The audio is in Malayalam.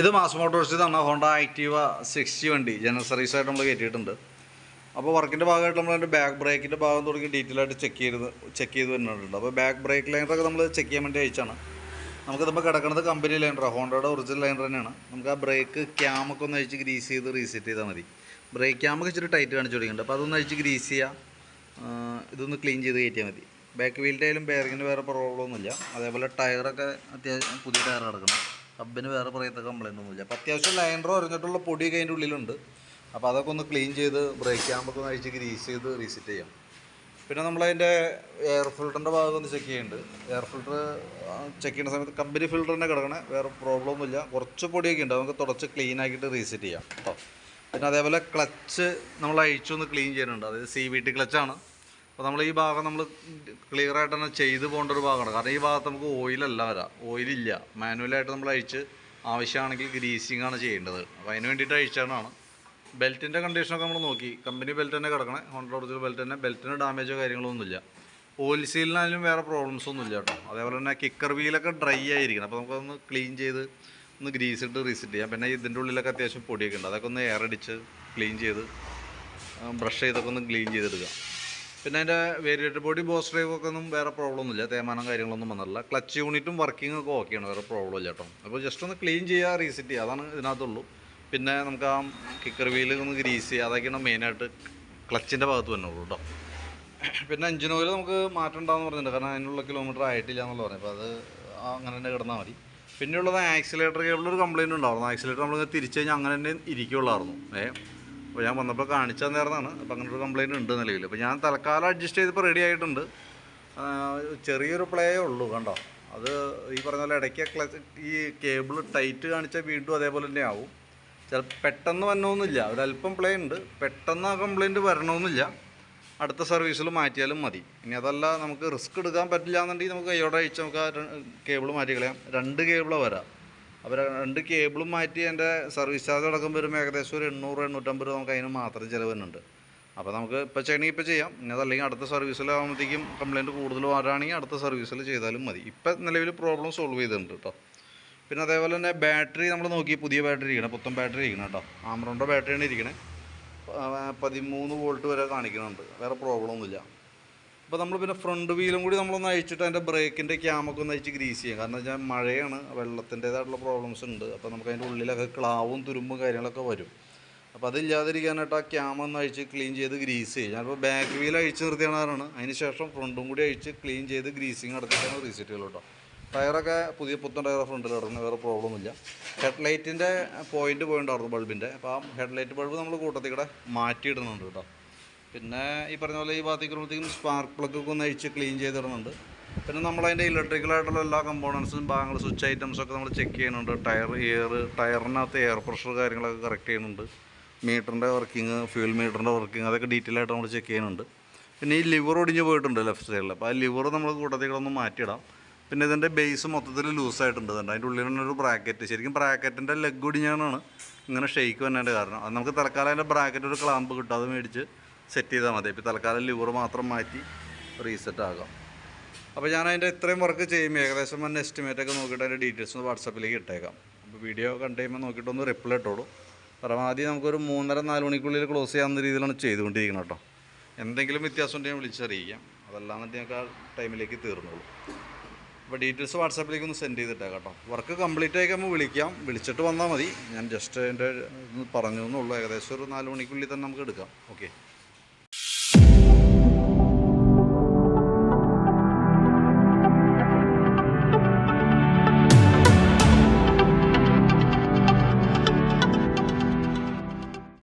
ഇത് മാസ് മോട്ടോഴ്സിൽ തന്ന ഹോണ്ട ആക്റ്റീവ സിക്സ്റ്റി വണ്ടി ജനറൽ സർവീസായിട്ട് നമ്മൾ കയറ്റിയിട്ടുണ്ട്. അപ്പോൾ വർക്കിന്റെ ഭാഗമായിട്ട് നമ്മൾ അതിന്റെ ബാക്ക് ബ്രേക്കിന്റെ ഭാഗം തുടങ്ങി ഡീറ്റെയിൽ ആയിട്ട് ചെക്ക് ചെയ്ത് ചെക്ക് ചെയ്ത് വരുന്നുണ്ട്. അപ്പോൾ ബാക്ക് ബ്രേക്ക് ലൈനറൊക്കെ നമ്മൾ ചെക്ക് ചെയ്യാൻ വേണ്ടി അയച്ചാണ്. നമുക്കിതിപ്പോൾ കിടക്കുന്നത് കമ്പനി ലൈനറാണ് ഹോണ്ടയുടെ ഒറിജിനൽ ലൈനർ തന്നെയാണ്. നമുക്ക് ആ ബ്രേക്ക് ക്യാമൊക്കെ ഒന്ന് അഴിച്ച് ഗ്രീസ് ചെയ്ത് റീസെറ്റ് ചെയ്താൽ മതി. ബ്രേക്ക് ക്യാമൊക്കെ ഇച്ചിരി ടൈറ്റ് കാണിച്ചു തുടങ്ങിയിട്ടുണ്ട്. അപ്പോൾ അതൊന്ന് അഴിച്ച് ഗ്രീസ് ചെയ്യുക ഇതൊന്ന് ക്ലീൻ ചെയ്ത് കയറ്റിയാൽ മതി. ബാക്ക് വീലിന്റെ ആയാലും ബെയറിങ്ങിന് വേറെ പ്രോബ്ലം ഒന്നുമില്ല. അതേപോലെ ടയറൊക്കെ അത്യാവശ്യം പുതിയ ടയർ കിടക്കണം. ഹബിന് വേറെ പറയത്ത കംപ്ലൈന്റ് ഒന്നുമില്ല. അപ്പോൾ അത്യാവശ്യം ലൈനർ ഒരഞ്ഞിട്ടുള്ള പൊടിയൊക്കെ അതിന്റെ ഉള്ളിലുണ്ട്. അപ്പോൾ അതൊക്കെ ഒന്ന് ക്ലീൻ ചെയ്ത് ബ്രേക്ക് ക്യാമ്പൊക്കെ ഒന്ന് അഴിച്ച് ഗ്രീസ് ചെയ്ത് റീസെറ്റ് ചെയ്യാം. പിന്നെ നമ്മളതിന്റെ എയർ ഫിൽറ്ററിന്റെ ഭാഗം ഒന്ന് ചെക്ക് ചെയ്യുന്നുണ്ട് എയർ ഫിൽറ്റർ ചെക്ക് ചെയ്യുന്ന സമയത്ത് കമ്പനി ഫിൽറ്റർ തന്നെ കിടക്കണേ. വേറെ പ്രോബ്ലം ഒന്നുമില്ല. കുറച്ച് പൊടിയൊക്കെ ഉണ്ട്. നമുക്ക് തുടച്ച് ക്ലീൻ ആക്കിയിട്ട് റീസെറ്റ് ചെയ്യാം കേട്ടോ പിന്നെ അതേപോലെ ക്ലച്ച് നമ്മൾ അഴിച്ചൊന്ന് ക്ലീൻ ചെയ്യുന്നുണ്ട്. അതായത് സി വി ടി ക്ലച്ചാണ് അപ്പോൾ നമ്മൾ ഈ ഭാഗം നമ്മൾ ക്ലിയർ ആയിട്ട് തന്നെ ചെയ്ത് പോകേണ്ട ഒരു ഭാഗമാണ്. കാരണം ഈ ഭാഗത്ത് നമുക്ക് ഓയിലല്ല വരാം. ഓയിലില്ല മാനുവലായിട്ട് നമ്മൾ അഴിച്ച് ആവശ്യമാണെങ്കിൽ ഗ്രീസിങ് ആണ് ചെയ്യേണ്ടത്. അപ്പോൾ അതിന് വേണ്ടിയിട്ട് അഴിച്ചാണ് ബെൽറ്റിന്റെ കണ്ടീഷനൊക്കെ നമ്മൾ നോക്കി. കമ്പനി ബെൽറ്റ് തന്നെ കിടക്കണേ. ഹോണ്ട ഒറിജിനൽ ബെൽറ്റ് തന്നെ ബെൽറ്റിന് ഡാമേജോ കാര്യങ്ങളൊന്നുമില്ല ഓയിൽ സീലിനായാലും വേറെ പ്രോബ്ലംസ് ഒന്നുമില്ല കേട്ടോ. അതേപോലെ തന്നെ കിക്കർ വീലൊക്കെ ഡ്രൈ ആയിരിക്കണം. അപ്പോൾ നമുക്കൊന്ന് ക്ലീൻ ചെയ്ത് ഒന്ന് ഗ്രീസ് ഇട്ട് റീസെറ്റ് ചെയ്യാം. പിന്നെ ഇതിന്റെ ഉള്ളിലൊക്കെ അത്യാവശ്യം പൊടിയൊക്കെ ഉണ്ട്. അതൊക്കെ ഒന്ന് എയർ അടിച്ച് ക്ലീൻ ചെയ്ത് ബ്രഷ് ചെയ്തൊക്കെ ഒന്ന് ക്ലീൻ ചെയ്തെടുക്കുക പിന്നെ അതിന്റെ വേരിയേറ്റർ ബോഡി ബോസ് ഡ്രൈവ് ഒക്കെ ഒന്നും വേറെ പ്രോബ്ലം ഒന്നുമില്ല. തേമാനം കാര്യങ്ങളൊന്നും വന്നിട്ടില്ല. ക്ലച്ച് യൂണിറ്റും വർക്കിംഗ് ഒക്കെ ഓക്കെയാണ് വേറെ പ്രോബ്ലം ഇല്ല കേട്ടോ. അപ്പോൾ ജസ്റ്റ് ഒന്ന് ക്ലീൻ ചെയ്യുക റീസെറ്റ് ചെയ്യുക. അതാണ് ഇതിനകത്തുള്ളൂ. പിന്നെ നമുക്ക് ആ കിക്കർ വീൽ ഒന്ന് ഗ്രീസ് ചെയ്യുക. അതൊക്കെയാണ് മെയിനായിട്ട് ക്ലച്ചിന്റെ ഭാഗത്ത് വന്നുള്ളൂ കേട്ടോ. പിന്നെ എഞ്ചിൻ ഓയിൽ നമുക്ക് മാറ്റം ഉണ്ടാകുമെന്ന് പറഞ്ഞിട്ടുണ്ട്. കാരണം അതിനുള്ള കിലോമീറ്റർ ആയിട്ടില്ല എന്നുള്ള പറഞ്ഞു അപ്പോൾ അത് അങ്ങനെ തന്നെ കിടന്നാൽ മതി. പിന്നെയുള്ളത് ആക്സിലേറ്റർ കേബിൾ ഒരു കംപ്ലയിന്റ് ഉണ്ടായിരുന്നു. ആക്സിലേറ്റർ നമ്മൾ തിരിച്ചു കഴിഞ്ഞാൽ അങ്ങനെ തന്നെ ഇരിക്കുള്ളായിരുന്നു. ഏ? അപ്പോൾ ഞാൻ വന്നപ്പോൾ കാണിച്ചാൽ നേർന്നാണ് അപ്പോൾ അങ്ങനെ ഒരു കംപ്ലയിന്റ് ഉണ്ട് നിലവിൽ അപ്പോൾ ഞാൻ തൽക്കാലം അഡ്ജസ്റ്റ് ചെയ്തിപ്പോൾ റെഡി ആയിട്ടുണ്ട്. ചെറിയൊരു പ്ലേയേ ഉള്ളൂ കണ്ടോ? അത് ഈ പറഞ്ഞ പോലെ ഇടയ്ക്ക് ക്ലച്ച് ഈ കേബിൾ ടൈറ്റ് കാണിച്ചാൽ വീണ്ടും അതേപോലെ തന്നെ ആവും. ചില പെട്ടെന്ന് വരണമെന്നില്ല ഒരല്പം പ്ലേ ഉണ്ട്. പെട്ടെന്ന് ആ കംപ്ലയിന്റ് വരണമെന്നില്ല. അടുത്ത സർവീസിൽ മാറ്റിയാലും മതി. ഇനി അതല്ല നമുക്ക് റിസ്ക് എടുക്കാൻ പറ്റില്ല എന്നുണ്ടെങ്കിൽ നമുക്ക് കൈയോടെ അയച്ച് നമുക്ക് ആ കേബിൾ മാറ്റി കളയാം. രണ്ട് കേബിളാണ് വരാം. അപ്പോൾ രണ്ട് കേബിളും മാറ്റി എന്റെ സർവീസ് ചാർജ് അടക്കം വരുമ്പോൾ ഏകദേശം ഒരു എണ്ണൂറ് എണ്ണൂറ്റമ്പത് രൂപ നമുക്ക് അതിന് മാത്രം ചിലവ് വരുന്നുണ്ട്. അപ്പോൾ നമുക്ക് ഇപ്പോൾ ചെയ്യണമെങ്കിൽ ഇപ്പോൾ ചെയ്യാം. ഇനി അതല്ലെങ്കിൽ അടുത്ത സർവീസിലാകുമ്പോഴത്തേക്കും കംപ്ലയിന്റ് കൂടുതൽ വരാണെങ്കിൽ അടുത്ത സർവീസിൽ ചെയ്താലും മതി. ഇപ്പം നിലവിൽ പ്രോബ്ലം സോൾവ് ചെയ്തിട്ടുണ്ട് കേട്ടോ പിന്നെ അതേപോലെ തന്നെ ബാറ്ററി നമ്മൾ നോക്കി പുതിയ ബാറ്ററി ഇരിക്കണം പുത്തൻ ബാറ്ററി ഇരിക്കണം കേട്ടോ ആമറോണിന്റെ ബാറ്ററിയാണ് ഇരിക്കണേ. പതിമൂന്ന് വോൾട്ട് വരെ കാണിക്കുന്നുണ്ട്. വേറെ പ്രോബ്ലം ഒന്നുമില്ല. അപ്പോൾ നമ്മൾ പിന്നെ ഫ്രണ്ട് വീലും കൂടി നമ്മളൊന്ന് അഴിച്ചിട്ട് അതിന്റെ ബ്രേക്കിന്റെ ക്യാമൊക്കെ ഒന്ന് അഴിച്ച് ഗ്രീസ് ചെയ്യാം. കാരണം വെച്ചാൽ മഴയാണ് വെള്ളത്തിന്റേതായിട്ടുള്ള പ്രോബ്ലംസ് ഉണ്ട്. അപ്പോൾ നമുക്ക് അതിന്റെ ഉള്ളിലൊക്കെ ക്ലാവും തുരുമ്പും കാര്യങ്ങളൊക്കെ വരും. അപ്പോൾ അതില്ലാതിരിക്കാനായിട്ട് ആ ക്യാമ ഒന്ന് അഴിച്ച് ക്ലീൻ ചെയ്ത് ഗ്രീസ് ചെയ്യും. ഞാനിപ്പോൾ ബാക്ക് വീൽ അഴിച്ച് നിർത്തിയാണ് അതിന് ശേഷം ഫ്രണ്ടും കൂടി അഴിച്ച് ക്ലീൻ ചെയ്ത് ഗ്രീസിങ് നടത്തിയിട്ടാണ് റീസെറ്റ് ചെയ്യുള്ളൂ കേട്ടോ. ടയറൊക്കെ പുതിയ പുത്തൻ ടയർ ഫ്രണ്ടിൽ കിടക്കുന്നത് വേറെ പ്രോബ്ലം ഇല്ല. ഹെഡ് ലൈറ്റിന്റെ പോയിന്റ് പോയിണ്ടായിരുന്നു ബൾബിന്റെ അപ്പോൾ ആ ഹെഡ് ലൈറ്റ് ബൾബ് നമ്മൾ കൂട്ടത്തിൽ കൂടെ മാറ്റിയിടുന്നുണ്ട് കേട്ടോ. പിന്നെ ഈ പറഞ്ഞ പോലെ ഈ ഭാഗത്തേക്ക് വരുമ്പോഴത്തേക്കും സ്പാർക്ക് പ്ലഗ് ഒക്കെ ഒന്ന് അഴിച്ച് ക്ലീൻ ചെയ്തിടുന്നുണ്ട് പിന്നെ നമ്മളതിന്റെ ഇലക്ട്രിക്കലായിട്ടുള്ള എല്ലാ കമ്പോണൻസും ഭാഗങ്ങൾ സ്വിച്ച് ഐറ്റംസ് ഒക്കെ നമ്മൾ ചെക്ക് ചെയ്യുന്നുണ്ട്. ടയർ എയർ ടയറിനകത്ത് എയർ പ്രഷർ കാര്യങ്ങളൊക്കെ കറക്റ്റ് ചെയ്യുന്നുണ്ട്. മീറ്ററിന്റെ വർക്കിംഗ് ഫ്യൂൽ മീറ്ററിന്റെ വർക്കിംഗ് അതൊക്കെ ഡീറ്റെയിൽ ആയിട്ട് നമ്മൾ ചെക്ക് ചെയ്യുന്നുണ്ട്. പിന്നെ ഈ ലിവർ ഒടിഞ്ഞ് പോയിട്ടുണ്ട് ലെഫ്റ്റ് സൈഡിൽ അപ്പോൾ ആ ലിവർ നമ്മൾ കൂട്ടത്തേക്കൊന്ന് മാറ്റിയിടാം. പിന്നെ ഇതിന്റെ ബേസ് മൊത്തത്തിൽ ലൂസായിട്ടുണ്ട് അതിന്റെ ഉള്ളിൽ തന്നെ ഒരു ബ്രാക്കറ്റ് ശരിക്കും ബ്രാക്കറ്റിന്റെ ലെഗ് ഒടിഞ്ഞാണ് ഇങ്ങനെ ഷെയ്ക്ക് വന്നതിന്റെ കാരണം. അത് നമുക്ക് തൽക്കാലം അതിന്റെ ബ്രാക്കറ്റ് ഒരു ക്ലാമ്പ് കിട്ടും. അത് മേടിച്ച് സെറ്റ് ചെയ്താൽ മതി. ഇപ്പോൾ തൽക്കാലം ലിവർ മാത്രം മാറ്റി റീസെറ്റ് ആകാം. അപ്പോൾ ഞാൻ അതിന്റെ ഇത്രയും വർക്ക് ചെയ്യുമ്പോൾ ഏകദേശം എന്റെ എസ്റ്റിമേറ്റ് ഒക്കെ നോക്കിയിട്ട് അതിന്റെ ഡീറ്റെയിൽസ് ഒന്ന് വാട്സപ്പിലേക്ക് ഇട്ടേക്കാം. അപ്പോൾ വീഡിയോ കണ്ടു കഴിയുമ്പോൾ നോക്കിയിട്ടൊന്ന് റിപ്ലൈ ഇട്ടോളൂ. പരമാവധി നമുക്കൊരു മൂന്നര നാല് മണിക്കുള്ളിൽ ക്ലോസ് ചെയ്യാവുന്ന രീതിയിലാണ് ചെയ്തുകൊണ്ടിരിക്കുന്നത് കേട്ടോ എന്തെങ്കിലും വ്യത്യാസം ഉണ്ടെങ്കിൽ വിളിച്ചറിയിക്കാം. അതല്ലാന്നിട്ട് ഞങ്ങൾക്ക് ആ ടൈമിലേക്ക് തീർന്നോളൂ. അപ്പോൾ ഡീറ്റെയിൽസ് വാട്സാപ്പിലേക്ക് ഒന്ന് സെൻഡ് ചെയ്തിട്ടേ കേട്ടോ വർക്ക് കംപ്ലീറ്റ് ആയി കഴിയുമ്പോൾ വിളിക്കാം. വിളിച്ചിട്ട് വന്നാൽ മതി. ഞാൻ ജസ്റ്റ് എന്റെ പറഞ്ഞു എന്നുള്ളൂ ഏകദേശം ഒരു നാല് മണിക്കുള്ളിൽ തന്നെ നമുക്ക് എടുക്കാം. ഓക്കെ